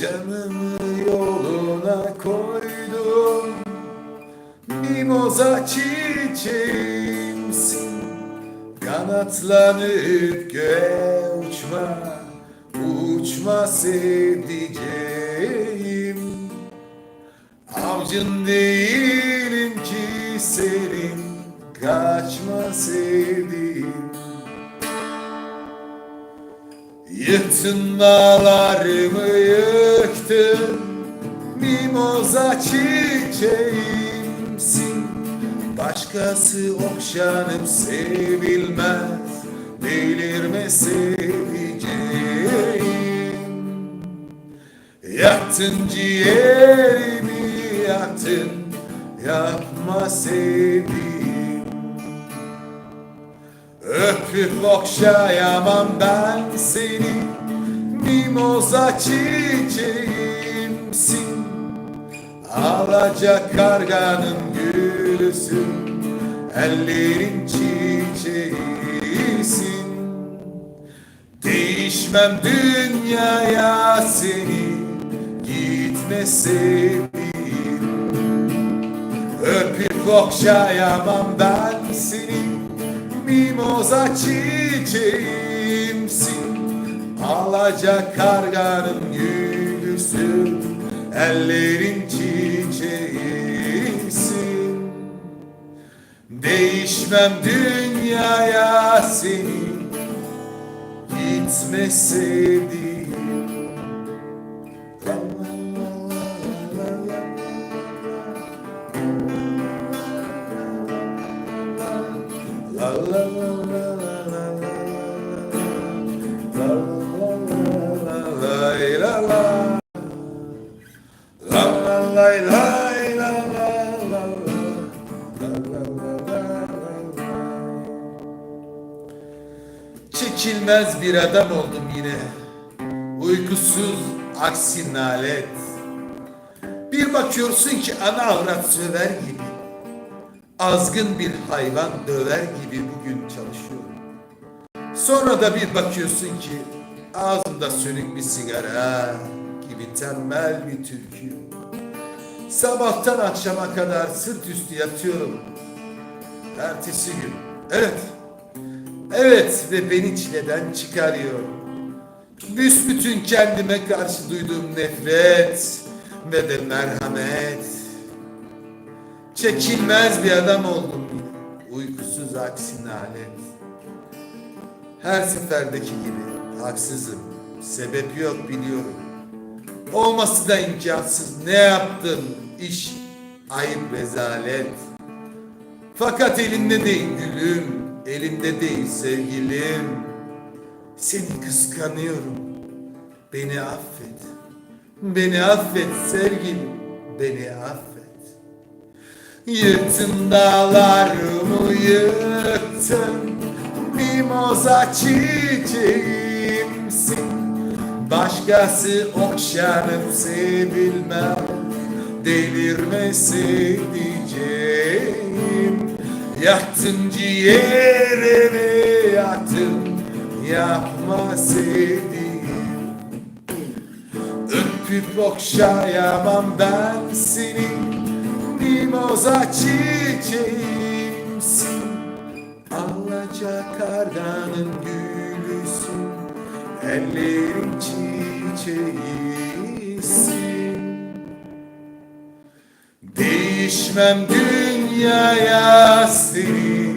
Canımı yoluna koydum. Mimoza çiçeğimsin. Kanatlanıp göğe uçmak. Uçma sevdiceğim. Avcın değilim ki senin Kaçma sevdiğim. Yıktın dağlarımı yıktın Mimoza çiçeğimsin. Başkası okşanıp sevilmez Delirme sevdiceğim Yaktın ciğerimi yaktın Yapma sevdiğim. Öpüp okşayamam ben seni Mimoza çiçeğimsin. Alacak karganın gülüsün Ellerin çiçeğisin. Değişmem dünyaya seni Gitme sevdiğim Öpüp okşayamam ben seni. Mimoza çiçeğimsin. Alacak karganın gülüsün Ellerin çiçeğisin Değişmem dünyaya seni. Gitme sevdiğim Çekilmez bir adam oldum yine. Uykusuz aksi nalet. Bir bakıyorsun ki ana avrat söver gibi Azgın bir hayvan döver gibi bugün çalışıyorum Sonra da bir bakıyorsun ki Ağzımda sönük bir sigara Gibi tembel bir türkü. Sabahtan akşama kadar sırt üstü yatıyorum. Ertesi gün. Evet. Evet ve beni çileden çıkarıyor. Büsbütün kendime karşı duyduğum nefret ve de merhamet. Çekilmez bir adam oldum. Uykusuz aksi nalet. Her seferdeki gibi haksızım. Sebep yok biliyorum. Olması da imkansız. Ne yaptın? İş, ayıp, rezalet. Fakat elinde değil gülüm, elimde değil sevgilim. Seni kıskanıyorum. Beni affet. Beni affet sevgilim. Beni affet. Yıktın dağlarımı yıktın. Mimoza çiçeğimsin. Başkası okşanıp sevilmez. Delirme sevdiceğim Yaktın ciğerimi yaktın Yapma sevdiğim Öpüp okşayamam ben seni Mimoza çiçeğimsin Alacak karganın gülüsün. Ellerin çiçeğisin. Değişmem dünyaya seni